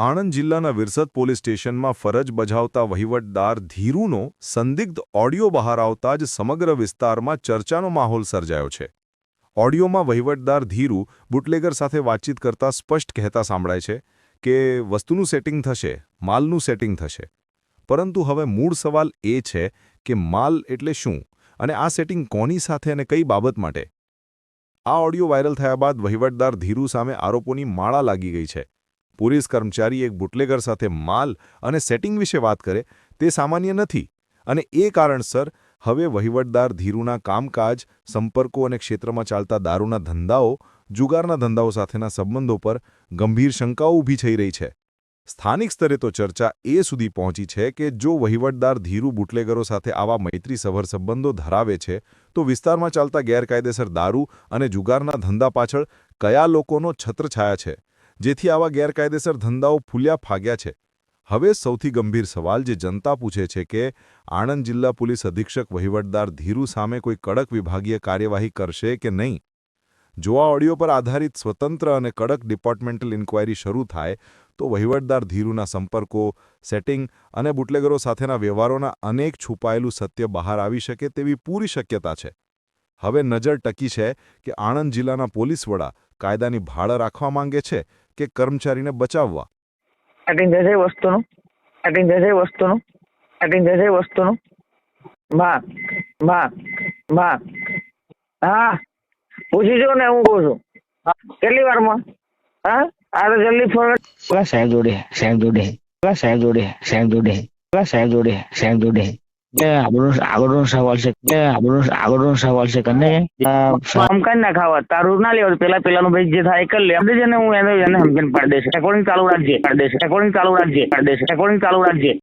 આણંદ જિલ્લાના વિરસદ પોલીસ સ્ટેશનમાં ફરજ બજાવતા વહીવટદાર ધીરુનો સંદિગ્ધ ઓડિયો બહાર આવતા જ સમગ્ર વિસ્તારમાં ચર્ચાનો માહોલ સર્જાયો છે. ઓડિયોમાં વહીવટદાર ધીરુ બુટલેગર સાથે વાતચીત કરતા સ્પષ્ટ કહેતા સાંભળાય છે કે, વસ્તુનું સેટિંગ થશે, માલનું સેટિંગ થશે. પરંતુ હવે મૂળ સવાલ એ છે કે માલ એટલે શું અને આ સેટિંગ કોની સાથે અને કઈ બાબત માટે? આ ઓડિયો વાયરલ થયા બાદ વહીવટદાર ધીરુ સામે આરોપોની માળા લાગી ગઈ છે. પોલીસ કર્મચારી એક બુટલેગર સાથે માલ અને સેટિંગ વિશે વાત કરે, તે સામાન્ય નથી. અને એ કારણસર, હવે વહીવટદાર ધીરુના કામકાજ, સંપર્કો અને ક્ષેત્રમાં ચાલતા દારૂના ધંધાઓ, જુગારના ધંધાઓ સાથેના સંબંધો પર ગંભીર શંકાઓ ઊભી થઈ રહી છે. સ્થાનિક સ્તરે તો ચર્ચા એ સુધી પહોંચી છે કે જો વહીવટદાર ધીરુ બુટલેગરો સાથે આવા મૈત્રીસભર સંબંધો ધરાવે છે, તો વિસ્તારમાં ચાલતા ગેરકાયદેસર દારૂ અને જુગારના ધંધા પાછળ કયા લોકોનો છત્રછાયા છે? જેથી આવા ગેરકાયદેસર ધંધાઓ ફૂલ્યા ફાગ્યા છે. હવે સૌથી ગંભીર સવાલ જે જનતા પૂછે છે કે, આણંદ જિલ્લા પોલીસ અધિક્ષક વહીવટદાર ધીરુ સામે કોઈ કડક વિભાગીય કાર્યવાહી કરશે કે નહીં? જો આ ઓડિયો પર આધારિત સ્વતંત્ર અને કડક ડિપાર્ટમેન્ટલ ઇન્ક્વાયરી શરૂ થાય, તો વહીવટદાર ધીરુના સંપર્કો, સેટિંગ અને બુટલેગરો સાથેના વ્યવહારોના અનેક છુપાયેલું સત્ય બહાર આવી શકે તેવી પૂરી શક્યતા છે. હવે નજર ટકી છે કે આણંદ જિલ્લાના પોલીસ વડા કાયદાની ભાળ રાખવા માંગે છે કે કર્મચારીને બચાવવા? સેટિંગ જજે વસ્તુનું સેટિંગ જજે વસ્તુનું સેટિંગ જજે વસ્તુનું. માં માં માં હા પૂછી જો ને હું કહું છું. હા, કેટલી વારમાં? હા આ તો જલ્દી ફોરવર્ડ સાહેબ જોડે સાહેબ જોડે પેલા સાહેબ જોડે સાહેબ જોડે સાહેબ જોડે સાહેબ જોડે. આગળનો આગળનો સવાલ છે કે આગળનો આગળનો સવાલ છે કને આમ કરી ના ખાવા તારું ના લેવા પેલા પેલાનું ભાઈ જે થાય એ કરી લે આપડે છે ને હું એને એને સમજણ પાડી દઈશ રેકોર્ડિંગ ચાલુ રાખજે પાડી દઈશ રેકોર્ડિંગ ચાલુ રાખજે પાડી દઈશ રેકોર્ડિંગ ચાલુ રાખજે